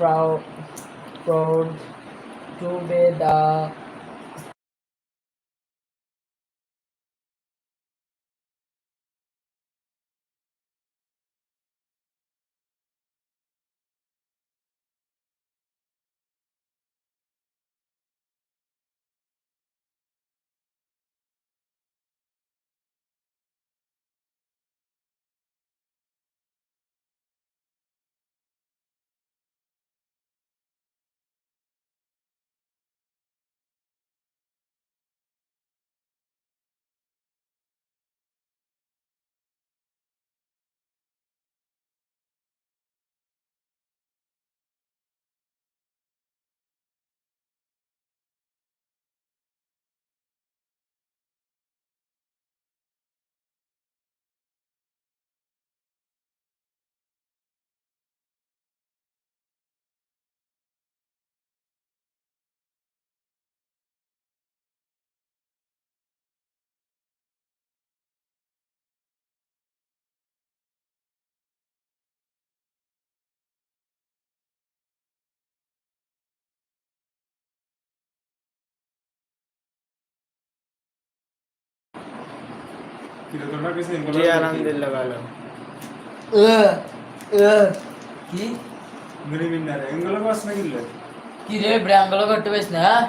proud proud to be the জি আলহামদুলিল্লাহ ভালো uh uh কি কি রে ব্রাঙ্গল করতে পারিস না হ্যাঁ?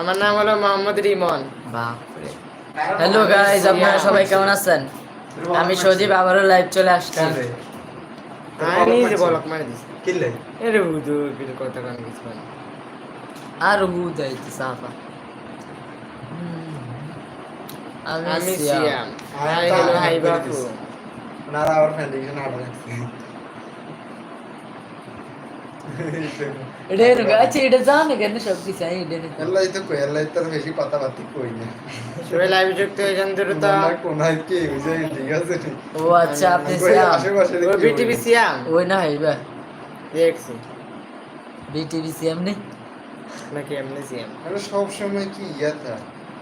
আমার নাম হলো মোহাম্মদ রিমন বাপরে হ্যালো গাইস আপনারা সবাই কেমন আছেন? আমি সজীব আবারও লাইভ চলে আসছি। আমি নিজে বলক মারি দিছি। কিনলে এরে বুদু কিছু কথা কান কিছু বল। আর হু যাইতে সাফা আমি আমি সিয়াম। হাই হ্যালো হাই বাপু। ওনারা আবার ফ্যান্ডিকেশন আটা রাখছে এটা এরকম আচ্ছা এটা জানে কেন সব কিছু আমি এটা নিতে এল্লাই তো কই এল্লাই তো বেশি কথাবার্তা কই না সবাই লাইভে যুক্ত যান দ্রুত কোনায় কে বুঝে ঠিক আছে ও আচ্ছা আপনি সিয়াম আশেপাশে ও বিটিভি সিয়াম ওই না হইবা দেখছি বিটিভি সিয়াম নে নাকি এমনি সিয়াম আরে সব সময় কি ইয়া থা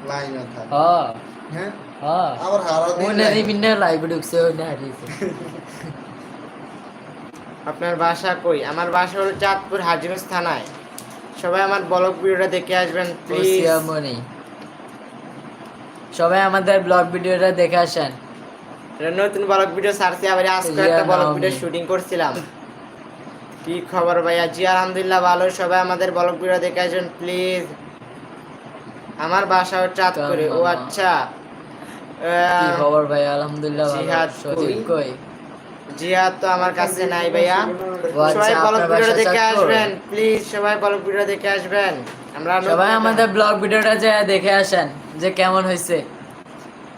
লাইন থা হ্যাঁ হ্যাঁ হ্যাঁ আবার হারা দিন ওই না বিভিন্ন লাইভ ঢুকছে ওই না হারিয়েছে আপনার বাসা কই? আমার বাসা হলো চাঁদপুর হাজিগঞ্জ থানায়। সবাই আমার ব্লগ ভিডিওটা দেখে আসবেন প্লিজ সবাই আমাদের ব্লগ ভিডিওটা দেখে আসেন। নতুন ব্লগ ভিডিও ছাড়ছি আবার আজকে একটা ব্লগ ভিডিও শুটিং করছিলাম। কি খবর ভাইয়া? জি আলহামদুলিল্লাহ ভালো। সবাই আমাদের ব্লগ ভিডিও দেখে আসবেন প্লিজ আমার বাসা হচ্ছে চাঁদপুরে। ও আচ্ছা। কি খবর ভাই আলহামদুলিল্লাহ ভালো। সজীব কই? জিহাদ তো আমার কাছে নাই ভাইয়া। আচ্ছা, সবাই ব্লগ ভিডিও দেখে আসবেন প্লিজ সবাই ব্লগ ভিডিও দেখে আসবেন। আমরা সবাই আমাদের ব্লগ ভিডিওটা যে দেখে আসেন যে কেমন হয়েছে।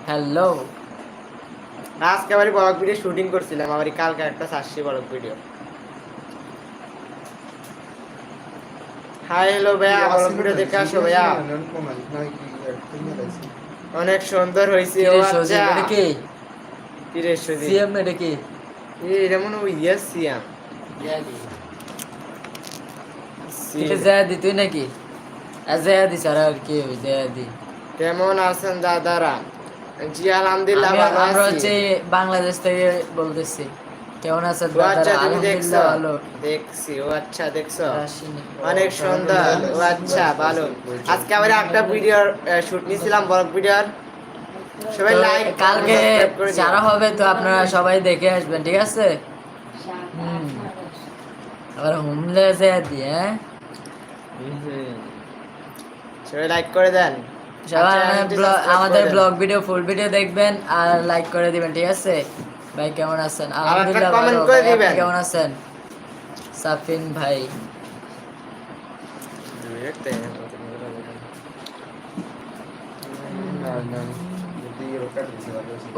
হ্যালো আজকে আবার ব্লগ ভিডিও শুটিং করছিলাম আবার কালকে একটা সাতশি ব্লগ ভিডিও হাই হ্যালো ভাইয়া ব্লগ ভিডিও দেখে আসো ভাইয়া। অনেক সুন্দর হয়েছে ও আচ্ছা। কি? রে সুদীপ? সিএম এটা কি? এটা মনে হয় ইয়েস সিয়াম এটা জায়াদি তুই নাকি জায়াদি ছাড়া আর কি জায়াদি কেমন আছেন দাদারা জি আলহামদুলিল্লাহ আমি- ভালো আমরা হচ্ছে বাংলাদেশ থেকে বলতেছি কেমন আছেন দাদারা দেখছ আলহামদুলিল্লাহ ভালো দেখছি ও আচ্ছা দেখছ অনেক সুন্দর ও আচ্ছা ভালো আজকে আবার একটা ভিডিও শুট নিয়েছিলাম ব্লগ ভিডিওর সবাই লাইক কালকে যারা হবে তো আপনারা সবাই দেখে আসবেন ঠিক আছে? আবার হুমলে জায়াদি হ্যাঁ? সবাই লাইক করে দেন। সবাই আচ্ছা, আমাদের ব্লগ- ভিডিও ফুল ভিডিও দেখবেন আর লাইক করে দিবেন ঠিক আছে? ভাই কেমন আছেন? আলহামদুলিল্লাহ ভালো আপনি কেমন আছেন? সাফিন ভাই। না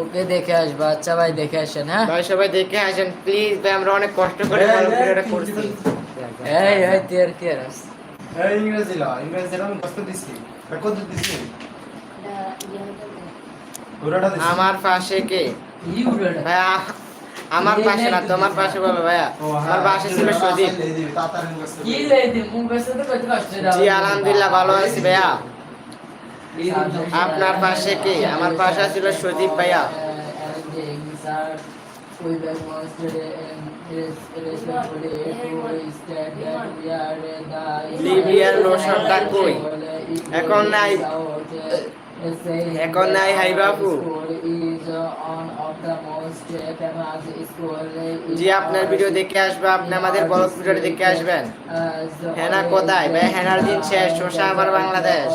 ওকে দেখে আসব আচ্ছা ভাই দেখে আসেন হ্যাঁ? ভাই সবাই দেখে আসেন প্লিজ ভাই আমরা অনেক কষ্ট করে ভিডিওটা করছি। এই এই তুই আর কি আর আস? এই ইংরেজি লা ইংরেজি লা কত দিছি কত দিছি ওরাটা দিছি আমার পাশে কে? ভাই আমার পাশে না তোমার পাশে বলো ভাইয়া। আমার হ্যাঁ, পাশে ছিল সদীপ। জি আলহামদুলিল্লাহ ভালো আছি ভাইয়া। আপনার পাশে কে? আমার পাশে ছিল সজীব ভাইয়া। লিবিয়ার লোশনটা কই? এখন নাই। এখন নাই হাই বাবু। জি আপনার ভিডিও দেখে আসবে আপনি আমাদের ব্লগ ভিডিও দেখে আসবেন হেনা কোথায় ভাই হেনার দিন শেষ শোষা আমার বাংলাদেশ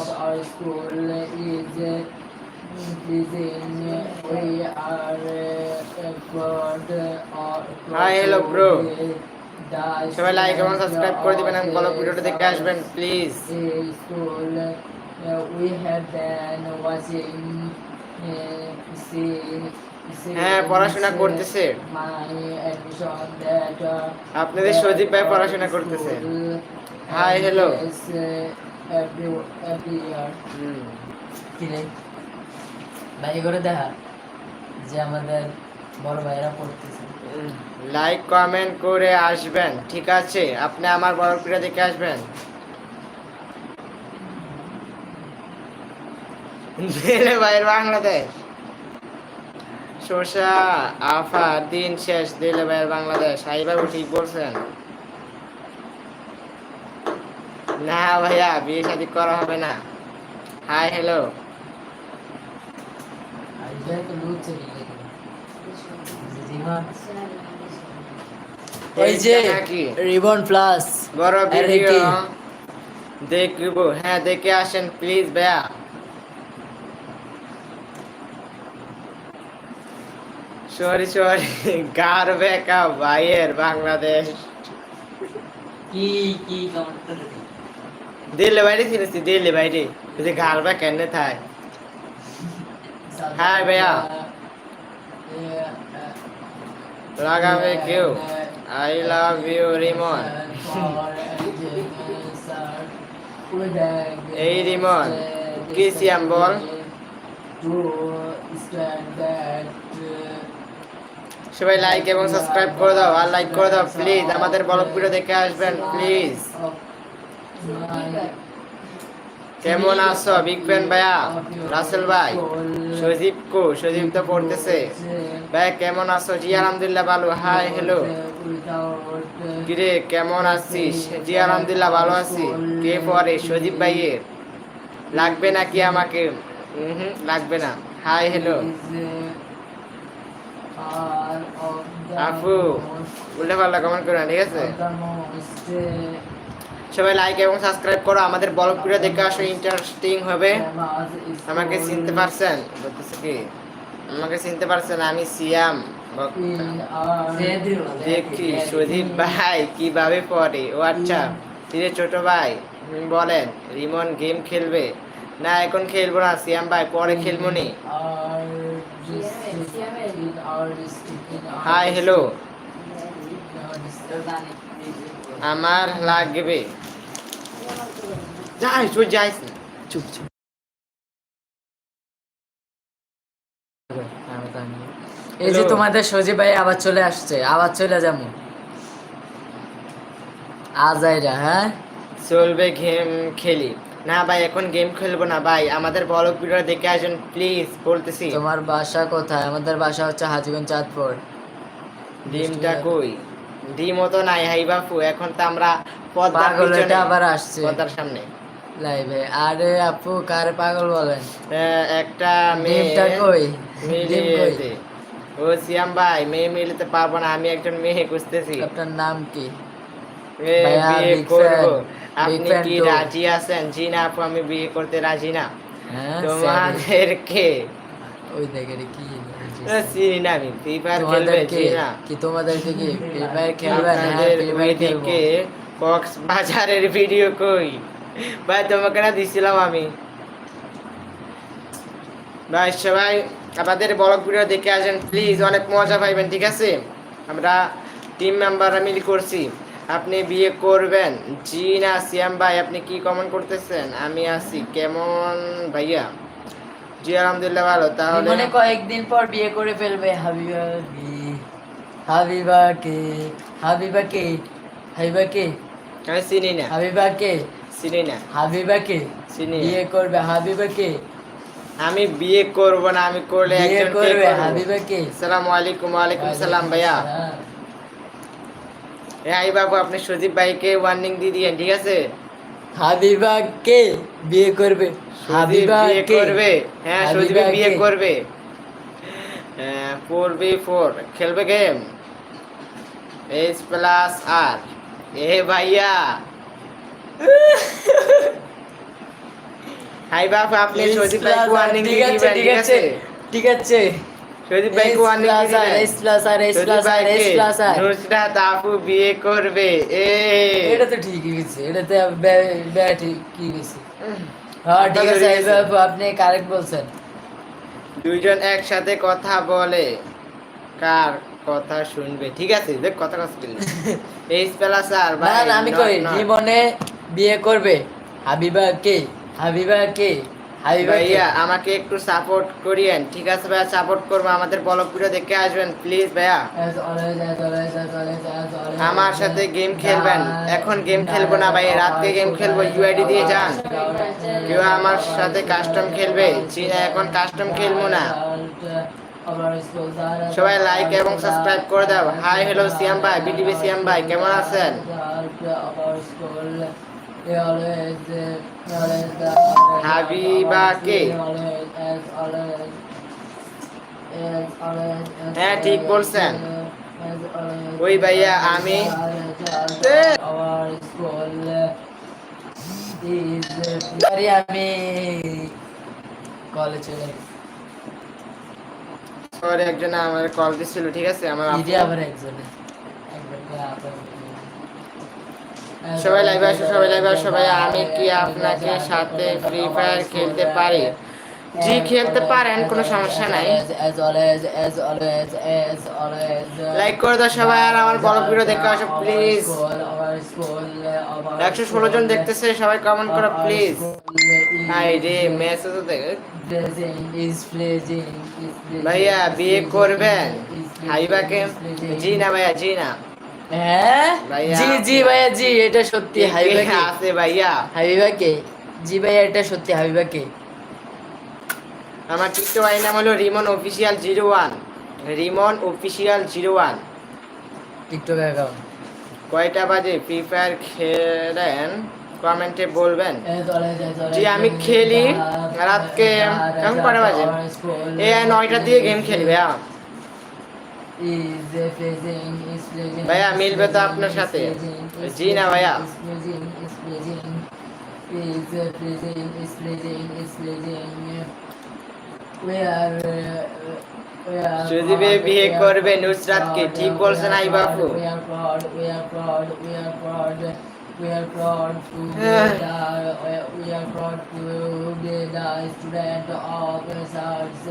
Hi, hello, bro. সবাই লাইক এবং সাবস্ক্রাইব করে দিবেন এবং ব্লগ ভিডিওটা দেখে আসবেন please we have been watching uh, see হ্যাঁ, পড়াশোনা করতেছে। আপনাদের সজীব ভাই পড়াশোনা করতেছে। Hi, হ্যালো ভাই করে দেখা যে আমাদের বড় ভাইরা পড়তেছে। লাইক কমেন্ট করে আসবেন ঠিক আছে? আপনি আমার ব্লগ ভিডিও দেখে আসবেন। ভাইয়ের বাংলাদেশ। শোষা আফা দিন শেষ দিলে ভাইয়ের বাংলাদেশ। হাইবাবু ঠিক বলছেন। না ভাইয়া বিয়ে শাদী করা হবে না। Hi hello. ওই যে রিবন প্লাস বড় ভিডিও? দেখব। হ্যাঁ দেখে আসেন প্লিজ ভাইয়া। সরি সরি গার বেকা ভাইয়ের বাংলাদেশ কি কি দিল্লি বাইরে ছিলিস দিল্লি বাইরে। যদি গার বেকা এনে থাই। Hi, भैया। লাগাবে কেউ? আই লাভ ইউ রিমন এই রিমন কি সিয়াম বল? সবাই লাইক এবং সাবস্ক্রাইব করে দাও আর লাইক করে দাও প্লিজ আমাদের ব্লগ ভিডিও দেখে আসবেন প্লিজ কেমন আছো? বিগ ফ্যান ভাইয়া? রাসেল ভাই? সজীব কো? সজীব তো পড়তেছে। ভাই, কেমন আছো? জি, আলহামদুলিল্লাহ, ভালো। হাই হ্যালো কিরে, কেমন আছিস? জি, আলহামদুলিল্লাহ, ভালো আছি। কে পরে? সজীব ভাইয়ের। লাগবে নাকি আমাকে? হুম, লাগবে না। হাই হ্যালো আপু উল্টে পাল্টা কমেন্ট করো ঠিক আছে? সবাই লাইক এবং সাবস্ক্রাইব করো, আমাদের ভিডিও দেখে আসো ইন্টারেস্টিং হবে। আমাকে চিনতে পারছেন? বলতেছে কি? আমাকে চিনতে পারছেন, আমি সিয়াম। দেখি, সুদীপ ভাই, কীভাবে পড়ে? ও আচ্ছা ধীরে ছোট ভাই, বলেন, রিমন গেম খেলবে? না, এখন খেলব না, সিয়াম ভাই, পরে খেলব নি। হাই হ্যালো আমার লাগবে। যাই তুই যাইস না। চুপ চুপ। এই যে তোমাদের সজীব ভাই আবার চলে আসছে আবার চলে যাব। আজাইরা হ্যাঁ? চলবে গেম খেলি। না ভাই এখন গেম খেলব না ভাই। আমাদের ব্লগ ভিডিও দেখে আসুন প্লিজ বলতেছি। তোমার বাসা কোথায়? আমাদের বাসা হচ্ছে হাজিগঞ্জ চাঁদপুর। ডিমটা কই? ডিমও তো নাই হাই বাপু এখন তো আমরা পদ্মার পিছনে আবার আসছে। পদ্মার সামনে। লাইভে আরে আপু কার পাগল বলেন? একটা মেয়ে ডিমটা কই ডিম কই? ও সিয়াম ভাই মেয়ে মিলতে পারব না আমি একজন মেয়ে খুঁজতেছি। আপনার নাম কি? বিয়ে করব। আপনি কি রাজি আছেন? জি না আপু আমি বিয়ে করতে রাজি না। হ্যাঁ তোমাদেরকে ওই দেখে কি চিনি না আমি ফ্রি ফায়ার খেলবে না। কি তোমাদেরকে কি ফ্রি ফায়ার ফ্রি ফায়ার খেলব। কক্স বাজারের ভিডিও কই? ভাই তোমাকে না দিছিলাম আমি। ভাই সবাই আপনাদের ব্লগ ভিডিও দেখে আসেন প্লিজ অনেক মজা পাইবেন ঠিক আছে? আমরা টিম মেম্বাররা মিলে করছি। আপনি বিয়ে করবেন। জি না সিয়াম ভাই আপনি কি কমেন্ট করতেছেন? আমি আছি। কেমন ভাইয়া? জি আলহামদুলিল্লাহ ভালো তাহলে মানে কয়েকদিন পর বিয়ে করে ফেলবে হাবিবি হাবিবাকে হাবিবাকে হাবিবাকে আমি চিনি না। হাবিবাকে চিনি না। হাবিবাকে চিনি। বিয়ে করবে হাবিবাকে আমি বিয়ে করব না আমি করলে একজন করবে হাবিবাকে আসসালামু আলাইকুম ওয়ালাইকুম সালাম ভাইয়া। এই বাবু আপনি সুদীপ ভাইকে ওয়ার্নিং দিয়ে দিয়েন ঠিক আছে? হাবিবাকে বিয়ে করবে? বিয়ে করবে। হ্যাঁ সুদীপ বিয়ে করবে। ফোর বি ফোর খেলবে game H plus R A ভাইয়া। হাই বাবু আপনি সুদীপ ভাইকে ওয়ার্নিং ঠিক দিয়ে আছে দিবেন ঠিক আছে ঠিক আছে। সুদীপ ভাইকে ওয়ার্নিং দিয়ে দিবেন। S plus R S plus R S plus R Nusrat আপু বিয়ে করবে। এ। এটা তো ঠিকই গেছে এটা তো বে- বে- ঠিকই গেছে। হ্যাঁ ঠিক আছে ধরে আপনি কারেক্ট বলছেন। দুইজন একসাথে কথা বলে কার কথা শুনবে? ঠিক আছে দেখ কথা কথা বলি এই স্পেলা স্যার না আমি কই জীবনে বিয়ে করবে? হাবিবা কে? হাবিবা কে? কে ভাইয়া, আমাকে একটু সাপোর্ট করিয়েন। ঠিক আছে ভাইয়া সাপোর্ট করব। আমাদের ব্লগ দেখে আসবেন প্লিজ ভাইয়া. আমার সাথে গেম খেলবেন। এখন গেম খেলব না ভাই রাতকে গেম খেলব ইউআইডি দিয়ে যান। কেউ আমার সাথে কাস্টম খেলবে এখন কাস্টম খেলব না। সবাই লাইক এবং সাবস্ক্রাইব করে দাও। হাই হ্যালো সিয়াম ভাই বিটিভি সিয়াম ভাই, কেমন আছেন? হাবিবা কে? হ্যাঁ, ঠিক বলছেন। ওই ভাইয়া, আমি- আমি কলে চলে একজন আমার কল দিছিল ঠিক আছে আমার আবার একজনে একবার সবাই লাইভে আসো, সবাই লাইভে আসো ভাই আমি কি আপনাকে সাথে ফ্রি ফায়ার খেলতে পারি? জি, খেলতে পারেন, কোনো সমস্যা নাই। লাইক করে দাও সবাই, আর আমার বড় ভিডিও দেখে আসো প্লিজ একশো ষোলো জন দেখতেছে, সবাই কমেন্ট করো প্লিজ হাই রে মেসেজ দেখে। ভাইয়া, বিয়ে করবেন? হাইবাকে জি না ভাইয়া, জি না। হ্যাঁ জি জি ভাইয়া জি এটা সত্যি হাবিবাকে আছে ভাইয়া হাবিবাকে জি ভাইয়া এটা সত্যি হাবিবাকে আমার টিকটক আই নাম হলো Rimon official zero one Rimon official zero one TikTok account কয়টা বাজে ফ্রি ফায়ার খেলেন কমেন্টে বলবেন জি, আমি খেলি রাতকে এখন কটা বাজে? এ নয়টা দিয়ে গেম খেলি ভাইয়া ভাইয়া মিলবে তো আপনার সাথে? জি না ভাইয়া। সুদীপে বিয়ে করবে নুসরাতকে, ঠিক বলছেন I Bapu. We are proud to be the, we are proud to be the student of Sars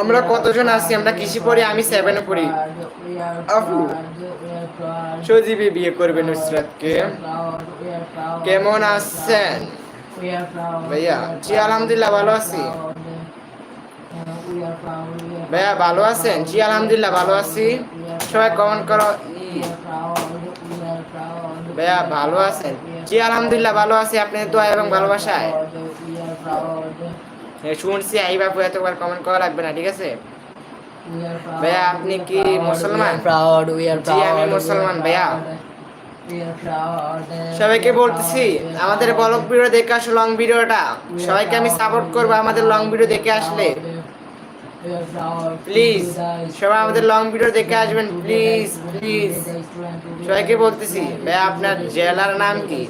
আমরা কতজন আছি আমরা কিছু পড়ি আমি সেভেন পড়ি আপু সজীবে বিয়ে করবে নুসরাতকে কেমন আসছেন ভাইয়া জি আলহামদুলিল্লাহ ভালো আছি ভাইয়া ভালো আছেন জি আলহামদুলিল্লাহ ভালো আছি সবাই কমেন্ট করো ভাইয়া ভালো আছেন? জি আলহামদুলিল্লাহ ভালো আছি। আপনাদের দোয়া এবং ভালোবাসায়। শুনছি আই বাপু এতবার কমেন্ট করা লাগবে না ঠিক আছে? ভাইয়া, আপনি কি মুসলমান? জি, আমি মুসলমান, ভাইয়া। সবাইকে বলতেছি আমাদের ব্লগ ভিডিও দেখে আসো লং ভিডিওটা সবাইকে আমি সাপোর্ট করব আমাদের লং ভিডিও দেখে আসলে। প্লিজ সবাই আমাদের লং ভিডিও দেখে আসবেন প্লিজ প্লিজ সবাইকে বলতেছি, ভাইয়া, আপনার জেলার নাম কি?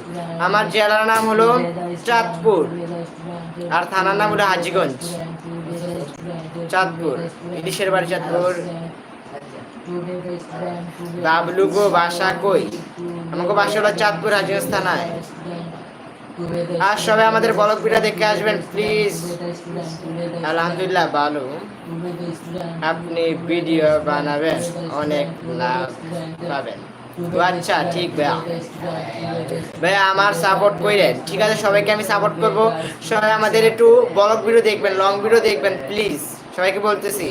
আমার জেলার নাম হলো চাঁদপুর, আর থানার নাম হলো হাজিগঞ্জ। চাঁদপুর, ইলিশের বাড়ি চাঁদপুর। বাবলু গো বাসা কই? আমাকে বাসা হলো চাঁদপুর, হাজিগঞ্জ থানায়। আর সবাই আমাদের ব্লগ ভিডিও দেখে আসবেন প্লিজ আলহামদুলিল্লাহ ভালো আপনি ভিডিও বানাবেন, অনেক লাভ পাবেন। আচ্ছা ঠিক ভাইয়া। ভাইয়া, আমার সাপোর্ট করেন ঠিক আছে, সবাইকে আমি সাপোর্ট করব। সবাই আমাদের একটু ব্লগ ভিডিও দেখবেন লং ভিডিও দেখবেন প্লিজ সবাইকে বলতেছি,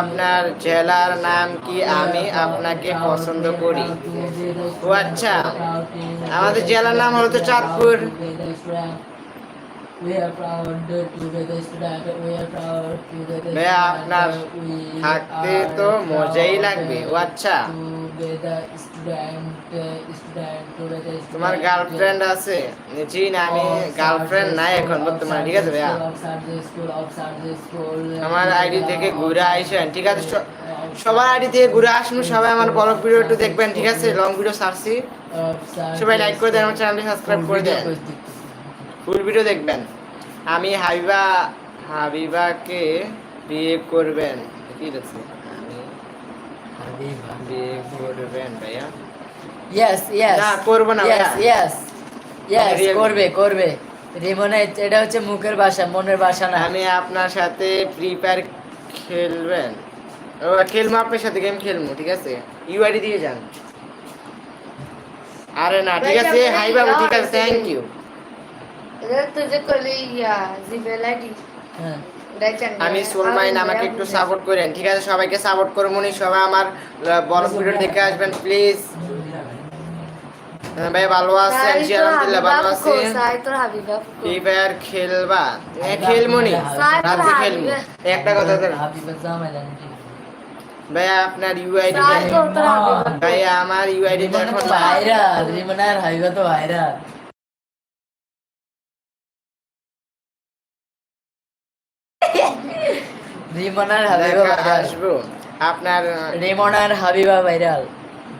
আপনার জেলার নাম কি? আমি আপনাকে পছন্দ করি। ও আচ্ছা আমাদের জেলার নাম হলো তো চাঁদপুর। আপনার থাকতে তো মজাই লাগবে। ও আচ্ছা। তোমার গার্লফ্রেন্ড আছে? জি না আমি গার্লফ্রেন্ড নাই এখন বর্তমানে ঠিক আছে ভাইয়া? আমার আইডি থেকে ঘুরে আইসেন ঠিক আছে? সবার আইডি থেকে ঘুরে আসুন সবাই আমার বড় ভিডিও একটু দেখবেন ঠিক আছে? লং ভিডিও সারছি সবাই লাইক করে দেন আমার চ্যানেলটি সাবস্ক্রাইব করে দেন। ফুল ভিডিও দেখবেন। আমি হাবিবা হাবিবাকে বিয়ে করবেন। কি দেখছি। আমি বিয়ে করবেন ভাইয়া ইয়েস ইয়েস না করবে করবে রিমনে এটা হচ্ছে মুখের ভাষা মনের ভাষা না আমি আপনার সাথে ফ্রি খেলবেন খেলব আপনার সাথে গেম খেলব ঠিক আছে ইউআইডি দিয়ে যান আরে না ঠিক আছে হাই বাবু ঠিক আছে থ্যাংক ইউ এটা তুই যে করলি ইয়া জিমেল আইডি হ্যাঁ আমি সোলমাইন আমাকে একটু সাপোর্ট করেন ঠিক আছে? সবাইকে সাপোর্ট করব নি সবাই আমার বড় ভিডিও দেখে আসবেন প্লিজ ভাই ভালো আছেন? জি আলহামদুলিল্লাহ ভালো আছি। সাই তোর হাবিবা ফ্রি ফায়ার খেলবা? হ্যাঁ খেলব নি রাত্রে খেলব একটা কথা তো হাবিবা জামাই জানি ভাইয়া আপনার ইউআইডি ভাইয়া আমার ইউআইডি ভাইরাল রিমন আর তো ভাইরাল। রিমন আর হাবিবা আসব। আপনার রিমন আর হাবিবা ভাইরাল।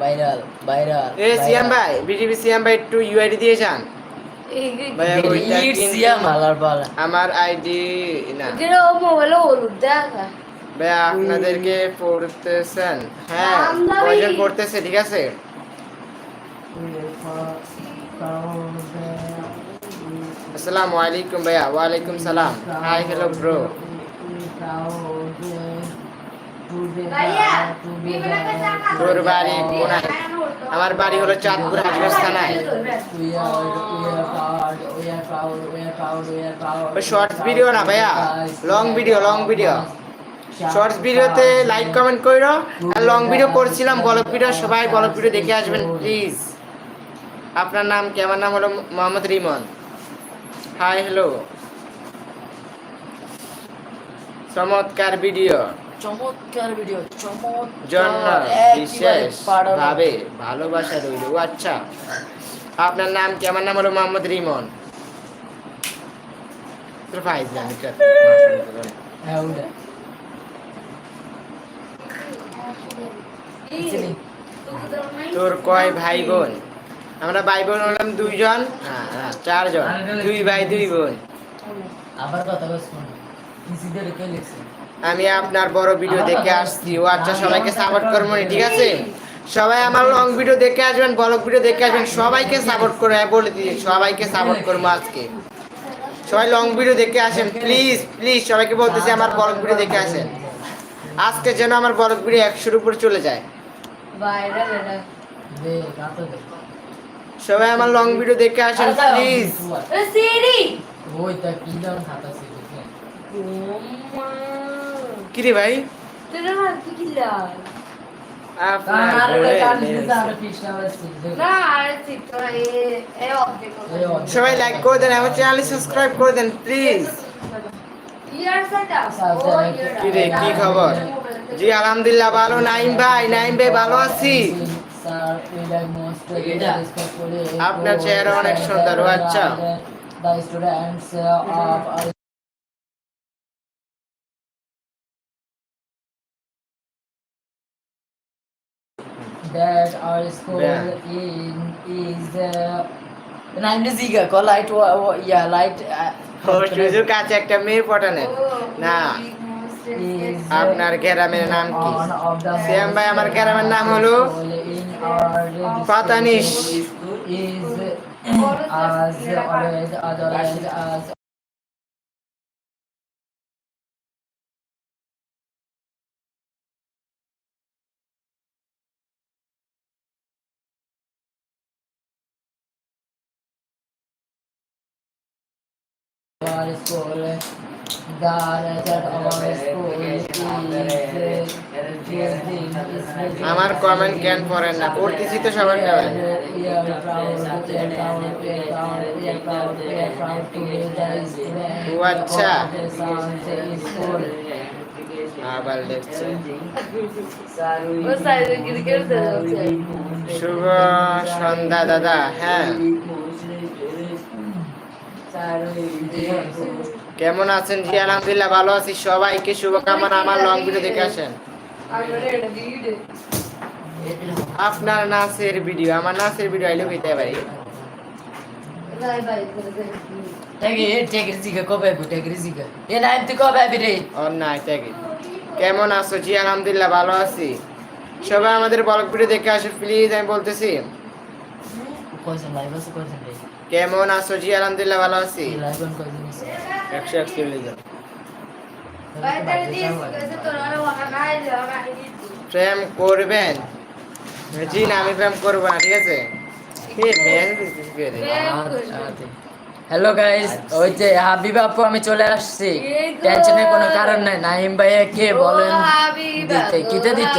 ভাইরাল ভাইরাল এ সিয়াম ভাই বিটিভি সিয়াম ভাই একটু ইউআইডি দিয়ে যান। আমার আইডি না। ভাইয়া আপনাদেরকে পড়তেছেন। হ্যাঁ কয়জন পড়তেছে ঠিক আছে? আসসালামু আলাইকুম ভাইয়া ওয়ালাইকুম সালাম। হাই হ্যালো ব্রো তোর বাড়ি কোনায় আমার বাড়ি হলো চাঁদপুর থানায় শর্টস ভিডিও না ভাইয়া? Long video long video shorts ভিডিওতে লাইক কমেন্ট করো আর লং ভিডিও করছিলাম বলক ভিডিও সবাই বলক ভিডিও দেখে আসবেন প্লিজ আপনার নাম কি? আমার নাম হলো মোহাম্মদ রিমন। হাই হ্যালো চমৎকার ভিডিও চমৎকার ভিডিও জন্য বিশেষ ভাবে ভালোবাসা রইল। ও আচ্ছা আপনার নাম কি? আমার নাম হলো মোহাম্মদ রিমন। তোর। হ্যাঁ কয় ভাই বোন? আমরা ভাই বোন হলাম দুইজন। হ্যাঁ, হ্যাঁ, চারজন। দুই ভাই দুই বোন। আবার কথা আমি আপনার বড় ভিডিও দেখে আসছি। ও আচ্ছা সবাইকে সাপোর্ট করব নি, ঠিক আছে? সবাই আমার লং ভিডিও দেখে আসবেন বড় ভিডিও দেখে আসবেন সবাইকে সাপোর্ট করে বলে দিই সবাইকে সাপোর্ট করব আজকে। সবাই লং ভিডিও দেখে আসেন প্লিজ প্লিজ সবাইকে বলতেছি আমার বড় ভিডিও দেখে আসেন। আজকে যেন আমার বড় ভিডিও একশোর উপরে চলে যায়। সবাই আমার লং ভিডিও দেখে আসেন প্লিজ এ ওই তা কি দাম কিরে ভাই। সবাই লাইক করে দেন আমার চ্যানেল সাবস্ক্রাইব করে দেন প্লিজ ইয়ার সাটা কিরে কি খবর? জি আলহামদুলিল্লাহ ভালো নাইম ভাই নাইম ভাই ভালো আছি। আপনার চেহারা অনেক সুন্দর, আচ্ছা। That our school Yeah. in is uh, name is Ziga. Call light. Yeah, light. Uh, সুযোগ একটা মেয়ে পটানের না uh, আপনার গ্রামের নাম কি the শ্যাম ভাই আমার গ্রামের নাম হলো Patanish dare scuole, dare terra amare scuole, dare আমার কমেন্ট জ্ঞান পড়েন না পড়তেছি তো সবার শুভ সন্ধ্যা দাদা হ্যাঁ কেমন আছেন জি? আলহামদুলিল্লাহ ভালো আছি। সবাইকে শুভকামনা। আমার লং ভিডিও দেখে আসেন। আপনার নাচের ভিডিও আমার নাচের ভিডিও আইলে কইতে ভাই? ভাই ভাই Take it, take it, Zika, কবে আইবো, take it, Zika. এ নাইম তুই কবে রে? ওর নাই কেমন আছো জি? আলহামদুলিল্লাহ ভালো আছি। সবাই আমাদের ব্লগ ভিডিও দেখে আসে প্লিজ আমি বলতেছি। কয়জন live আছে, কয়জন? কেমন আছো জি? আলহামদুলিল্লাহ ভালো আছি? একশো প্রেম করবেন? জি না আমি প্রেম করব না ঠিক আছে? হ্যালো গাইস ওই যে হাবিবা আপু আমি চলে আসছি। টেনশনের কোনো কারণ নাই। নাহিম ভাইয়া কে বলেন? দিতে কিতে দিত?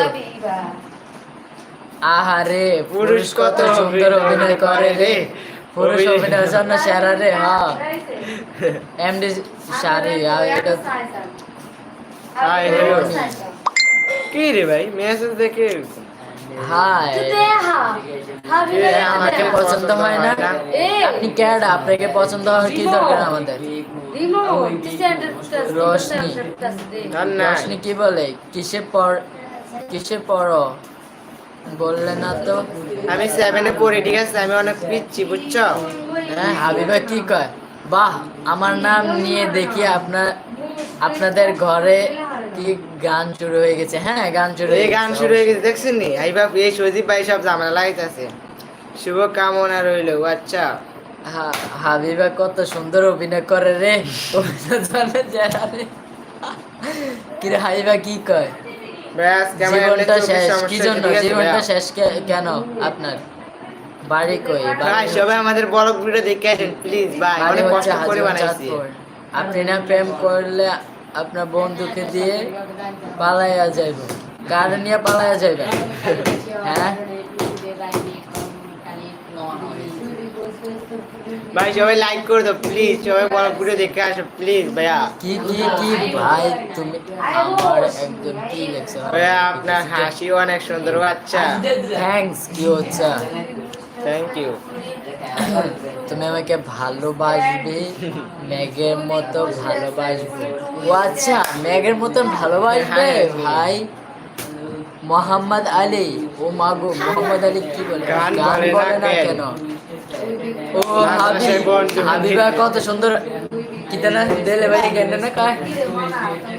আহারে পুরুষ কত সুন্দর অভিনয় করে রে। পুরুষ অভিনয়ের জন্য সেরা রে হ্যাঁ। এমডি এটা হাই। কি রে ভাই মেসেজ দেখে। হাই আমাকে পছন্দ হয় না। আপনি ক্যাড আপনাকে পছন্দ হওয়ার কি দরকার আমাদের? রোশনি। রোশনি কি বলে? কিসে পড় কিসে পড়ো? বললে না তো। আমি সেভেনে পড়ি ঠিক আছে? আমি অনেক পিচ্ছি বুঝছ? হ্যাঁ হাবিবা কি কয়? বাহ আমার নাম নিয়ে দেখি আপনার আপনাদের ঘরে কি গান শুরু হয়ে গেছে। হ্যাঁ গান শুরু এই হয়ে গান শুরু হয়ে গেছে দেখছেন নি এই বাপ এই সজীব পাই সব ঝামেলা লাগাইতেছে। শুভ কামনা রইল আচ্ছা। হাবিবা কত সুন্দর অভিনয় করে রে। জানে কিরে হাবিবা কি কয়? জীবনটা শেষ। কি জন্য? জীবনটা শেষ কেন আপনার? বাড়ি কই? ভাই সবাই আমাদের বড় ভিডিও দেখে আসেন প্লিজ ভাই অনেক কষ্ট করে বানাইছি। আপনি না প্রেম করলে আপনার বন্ধুকে দিয়ে পালাইয়া যাইব। কার নিয়ে পালাইয়া যাইবে হ্যাঁ? ভাই সবাই লাইক করে দাও প্লিজ সবাই ব্লগ ভিডিও দেখে আসো প্লিজ ভাইয়া। কি কি কি ভাই তুমি আমার একজন কি লেখছো ভাইয়া আপনার হাসি অনেক সুন্দর আচ্ছা থ্যাঙ্কস কি হচ্ছে? থ্যাংক ইউ তুমি আমাকে ভালোবাসবে ম্যাগের মতো ভালোবাসবে। ও আচ্ছা ম্যাগের মতন ভালোবাসবে হ্যাঁ, ভাই। মোহাম্মদ আলী ও মাগো মোহাম্মদ আলী কি বলে? গান বলে না কেন? ও হাবিব কত সুন্দর কিতানা দেলে ভাই কেন না কায়?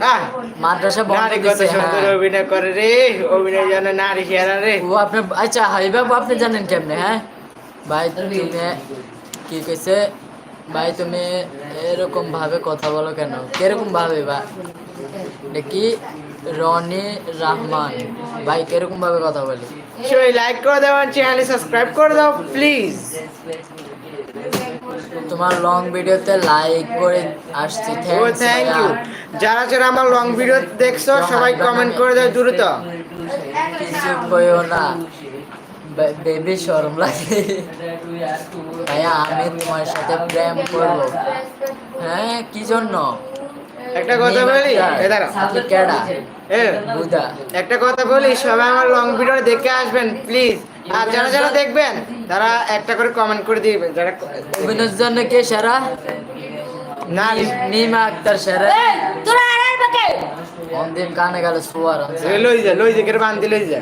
আহ মাদ্রাসা বন্ধ কত সুন্দর হ্যাঁ। অভিনয় করে রে অভিনয় যেন নারী হেরা রে। ও আপনি আচ্ছা হাবিবা আপনি জানেন কেমনে হ্যাঁ? ভাই তুমি কি কইছে? ভাই তুমি এরকম ভাবে কথা বলো কেন? কীরকম ভাবে বা দেখি। রনি রহমান। ভাই কীরকম ভাবে কথা বলি? সবাই লাইক করে দাও আর চ্যানেল সাবস্ক্রাইব করে দাও প্লিজ তোমার লং ভিডিওতে লাইক করে আসছি। থ্যাংক ইউ যারা যারা আমার লং ভিডিও দেখছ সবাই কমেন্ট করে দাও দ্রুত। কিছু কইও না। বেবি শরম লাগে। ভাইয়া আমি তোমার সাথে প্রেম করব। হ্যাঁ কি জন্য? একটা কথা বলি? এ দাঁড়া এ একটা কথা বলি সবাই আমার লং ভিডিও দেখে আসবেন প্লিজ আর যারা যারা দেখবেন তারা একটা করে কমেন্ট করে দিবেন যারা অভিনয়ের জন্য কে সেরা? না। নিমা আক্তার সেরা। তোরা বাকে। অন্দিন কানে গেল সুয়ার লই যা লই যা কেটে বান্ধি লই যা।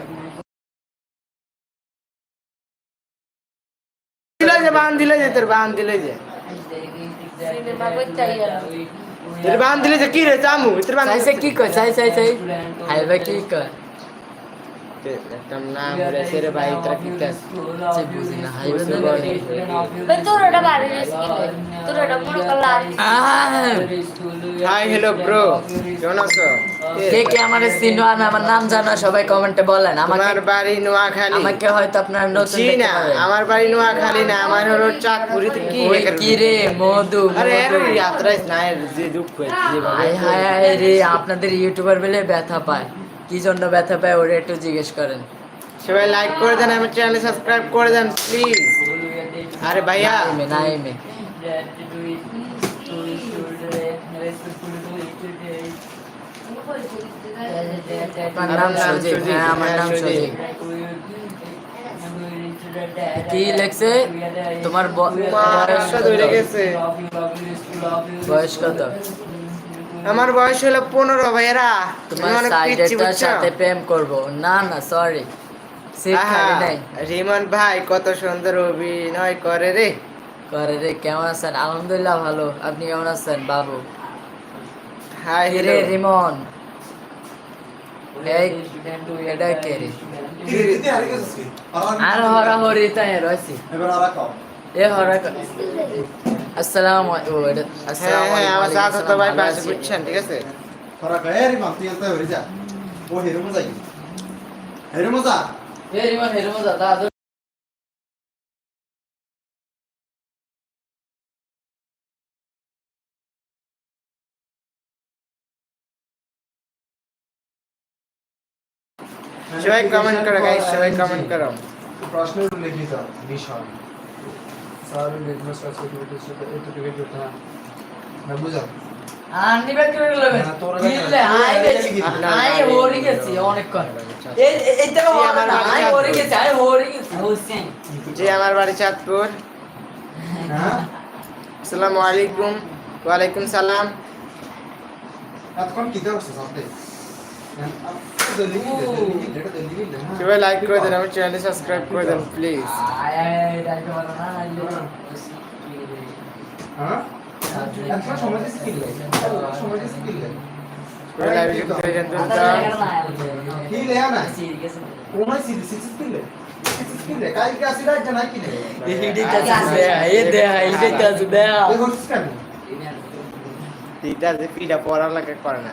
লই যা বান্ধি লই যা তোর বান্ধি লই যা। সিনেমা করতে আইয়া। তোর বান্ধি লই যা কি রে চামু তোর চাইছে কি কয় চাই চাই চাই হাইবা কি কয় একটা নাম বলেছে রে ভাই তোরা কি কাজ? যে বুঝি না হাইবা তো কয় ভাই, তোর ওটা বাড়ি নিয়ে তোর ওটা করলা হাই হ্যালো ব্রো কেমন আছো? কে কে আমার চিনো? আর আমার নাম জানো সবাই কমেন্টে বলেন। আমাকে আমার বাড়ি নোয়াখালী। আমাকে হয়তো আপনার নতুন দেখতে না আমার বাড়ি নোয়াখালী না আমার হলো চাঁদপুরিতে কি? কি রে মধু আরে যাত্রায় যে দুঃখ হয়েছে, হায় হায় হায় রে আপনাদের ইউটিউবার বলে ব্যথা পায়। কি জন্য ব্যথা পায় ওরা একটু জিজ্ঞেস করেন। সবাই লাইক করে দেন আমার চ্যানেল সাবস্ক্রাইব করে দেন প্লিজ আরে ভাইয়া। আপনার নাম আমার নাম হ্যাঁ আমার হ্যাঁ, নাম কি লেখছে? তোমার বয়স কত? আমার বয়স হলো পনেরো ভাইয়েরা। তোমার সাইডেরটার সাথে প্রেম করব। না না সরি রিমন ভাই কত সুন্দর অভিনয় করে রে। করে রে কেমন আছেন? আলহামদুলিল্লাহ ভালো। আপনি কেমন আছেন বাবু? হাই রে রিমন? এটা কে রে? আর হরা হরি তাই রয়েছি। এ হরা আসসালামু হ্যাঁ আসসালামু হ্যাঁ আমার আলাইকুম। বুঝছেন ঠিক আছে? তোরা এর মান তুই তো হরি যা। ও হেরো মজা হেরো মজা? দাদা সবাই কমেন্ট করো গাইস সবাই কমেন্ট করো। প্রশ্ন লিখি দাও বিষয় সার্টিফিকেট করতে না বুঝা আনি ব্যাক করে লবে না, তোরা দিলে। আই গেছি আই হরি গেছি অনেক কর এই এইটা জি, আমার আই। হরি গেছি আই হরি গেছি। হোসেন। জি আমার বাড়ি চাঁদপুর। হ্যাঁ? আসসালামু আলাইকুম। ওয়ালাইকুম সালাম। এতক্ষণ কি করছিস আপনি সবাই লাইক করে দেন আমার চ্যানেল সাবস্ক্রাইব করে দেন প্লিজ হ্যাঁ পড়ালেখা করে না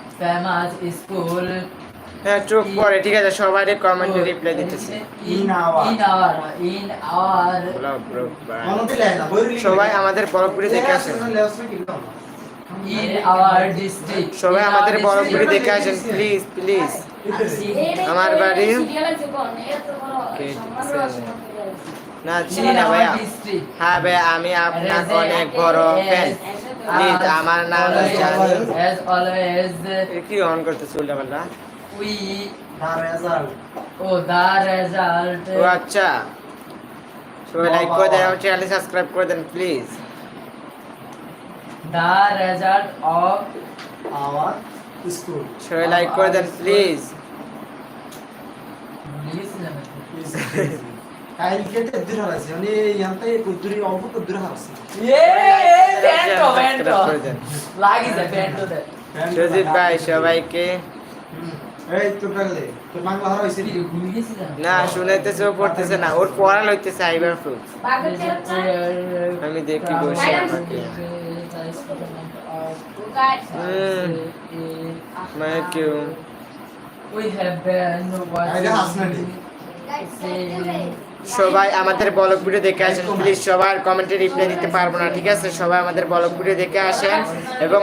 oh, uh, famous school হ্যাঁ চোখ পড়ে ঠিক আছে সবাই কমেন্টে রিপ্লাই দিতেছে in In our- in our in our vlog vlog মনে দিলে না বইরি সবাই আমাদের বরফপুরি দেখে আসেন সবাই আমাদের. বরফপুরি দেখে আসেন প্লিজ প্লিজ আমার বাড়ি না চিনি না ভাইয়া। হ্যাঁ ভাইয়া আমি আপনার অনেক বড় ফ্যান প্লিজ আমার নাম জানি। কি অন করতেছে উল্টা পাল্টা? we না রেজাল্ট oh the result ও আচ্ছা। সবাই লাইক করে দেন চ্যানেল সাবস্ক্রাইব করে দেন please the result of our school সবাই লাইক করে দেন প্লিজ কাইলকে সুজিত ভাই সবাইকে এই তো পেলে তো বাংলা হারাইছে নি ভুলে গেছি না না শুনাইতেছে ও পড়তেছে না ওর পড়া লইতেছে আইবার প্রুফ আমি দেখি বসে আমাকে মানে কেউ We have been আইডা হাসনানি সবাই আমাদের ব্লগ ভিডিও দেখে আসেন। প্লিজ সবার কমেন্টে রিপ্লাই দিতে পারব না, ঠিক আছে? সবাই আমাদের ব্লগ ভিডিও দেখে আসেন এবং